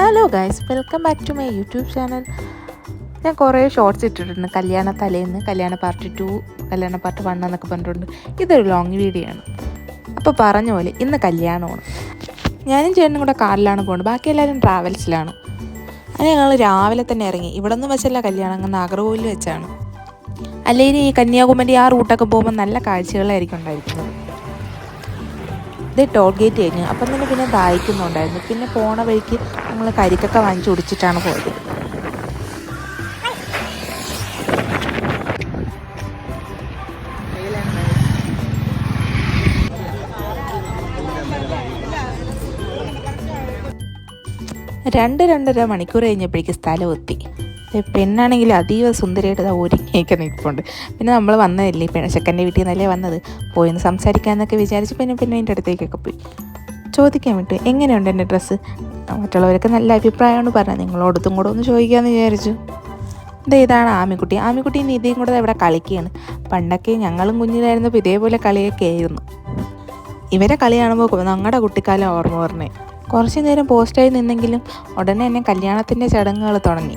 Hello guys welcome back to my YouTube channel ഞാൻ കുറേ shorts ഇട്ടിട്ടുണ്ട്. കല്യാണ തലേന്ന് കല്യാണ പാർട്ട് ടു കല്യാണ പാർട്ട് വൺ എന്നൊക്കെ പറഞ്ഞിട്ടുണ്ട്. ഇതൊരു ലോങ് വീഡിയോ ആണ്. അപ്പോൾ പറഞ്ഞ പോലെ ഇന്ന് കല്യാണമാണ്. ഞാനും ചേട്ടനും കൂടെ കാറിലാണ് പോകുന്നത് ബാക്കി എല്ലാവരും ട്രാവൽസിലാണ് അങ്ങനെ ഞങ്ങൾ രാവിലെ തന്നെ ഇറങ്ങി. ഇവിടെ നിന്ന് വെച്ചല്ല കല്യാണം. അങ്ങ് നാഗർകോവിൽ വെച്ചാണ്. അല്ലെങ്കിൽ ഈ കന്യാകുമാരി ആ റൂട്ടൊക്കെ പോകുമ്പോൾ നല്ല കാഴ്ചകളായിരിക്കും ഉണ്ടായിരിക്കുന്നത് ഇത് ടോൾ ഗേറ്റ് കഴിഞ്ഞു. അപ്പം തന്നെ പിന്നെ ദാഹിക്കുന്നുണ്ടായിരുന്നു. പിന്നെ പോണ വഴിക്ക് നമ്മൾ കരിക്കൊക്കെ വാങ്ങിച്ചു കുടിച്ചിട്ടാണ് പോയത്. രണ്ട് രണ്ടര മണിക്കൂർ കഴിഞ്ഞപ്പോഴേക്ക് സ്ഥലം എത്തി. പെണ്ണാണെങ്കിൽ അതീവ സുന്ദരിയായിട്ട് ഇതാ ഒരുങ്ങിയൊക്കെ നിൽപ്പുണ്ട്. പിന്നെ നമ്മൾ വന്നതല്ലേ പെണ്ണ് ചെക്കന്റെ വീട്ടിൽ നിന്നല്ലേ വന്നത്? പോയി ഒന്ന് സംസാരിക്കാമെന്നൊക്കെ വിചാരിച്ച് പിന്നെ പിന്നെ അതിന്റെ അടുത്തേക്കൊക്കെ പോയി. ചോദിക്കാൻ വിട്ടു എങ്ങനെയുണ്ട് എന്റെ ഡ്രസ്സ്? മറ്റുള്ളവരൊക്കെ നല്ല അഭിപ്രായമാണ് പറഞ്ഞത്. നിങ്ങളോടത്തും കൂടെ ഒന്ന് ചോദിക്കാമെന്ന് വിചാരിച്ചു. ഇത് ഇതാണ് ആമിക്കുട്ടി. ആമിക്കുട്ടി ഇനി ഇതേം കൂടെ ഇവിടെ കളിക്കുകയാണ് പണ്ടൊക്കെ ഞങ്ങളും കുഞ്ഞിലായിരുന്നപ്പോൾ ഇതേപോലെ കളിയൊക്കെ ആയിരുന്നു. ഇവരെ കളി കാണുമ്പോൾ ഞങ്ങളുടെ കുട്ടിക്കാലം ഓർമ്മ പറഞ്ഞേ കുറച്ച് നേരം പോസ്റ്റായി നിന്നെങ്കിലും ഉടനെ തന്നെ കല്യാണത്തിന്റെ ചടങ്ങുകൾ തുടങ്ങി.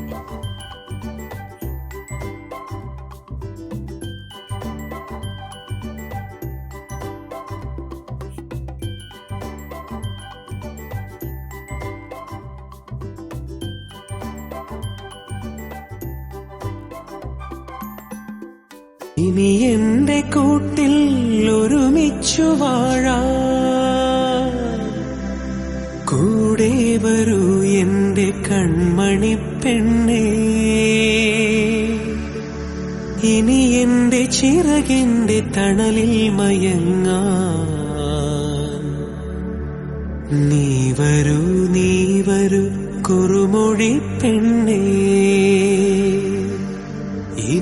ഇനി എന്റെ കൂട്ടിൽ ഒരുമിച്ചു വാഴാ. കൂടെ വരൂ എന്റെ കൺമണി പെണ്ണേ. ഇനി എന്റെ ചിറകിന്റെ തണലിൽ മയങ്ങാൻ നീ വരൂ നീ വരൂ കുറുമൊഴി പെണ്ണേ.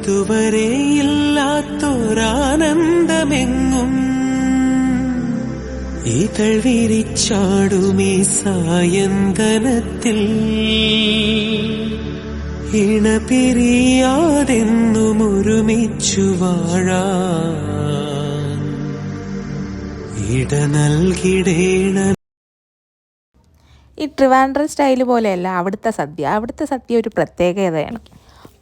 ഇതുവരെ ഇല്ലാത്തൊരാനന്ദമെങ്ങും ഇതൾ വിരിച്ചാടുമേ സായന്തനത്തിൽ. ഇണപിരിയാതെന്നും ഒരുമിച്ചു വാഴാ ഇട നൽകിടേണ ഈ ട്രിവാൻഡ്രം സ്റ്റൈൽ പോലെയല്ല അവിടുത്തെ സദ്യ. അവിടുത്തെ സദ്യ ഒരു പ്രത്യേകതയാണ്.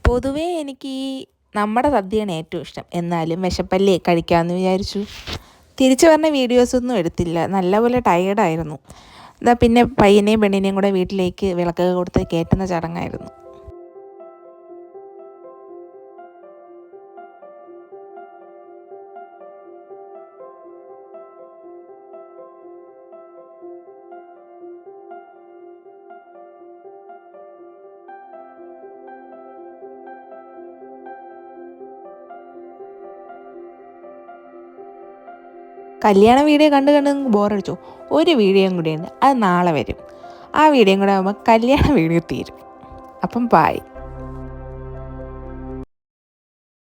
പൊതുവേ എനിക്ക് ഈ നമ്മുടെ സദ്യയാണ് ഏറ്റവും ഇഷ്ടം. എന്നാലും വിശപ്പല്ലേ കഴിക്കാമെന്ന് വിചാരിച്ചു. തിരിച്ചു പറഞ്ഞ വീഡിയോസൊന്നും എടുത്തില്ല. നല്ലപോലെ ടയേർഡായിരുന്നു ഇതാ പിന്നെ പയ്യനെയും പെണ്ണിനെയും കൂടെ വീട്ടിലേക്ക് വിളക്കൊക്കെ കൊടുത്ത് കയറ്റുന്ന ചടങ്ങായിരുന്നു. കല്യാണ വീഡിയോ കണ്ട് കണ്ട് നിങ്ങൾക്ക് ബോറടിച്ചോ. ഒരു വീഡിയോയും കൂടിയുണ്ട് അത് നാളെ വരും. ആ വീഡിയോയും കൂടെ ആകുമ്പോൾ കല്യാണ വീഡിയോ തീരും. അപ്പം ബായ്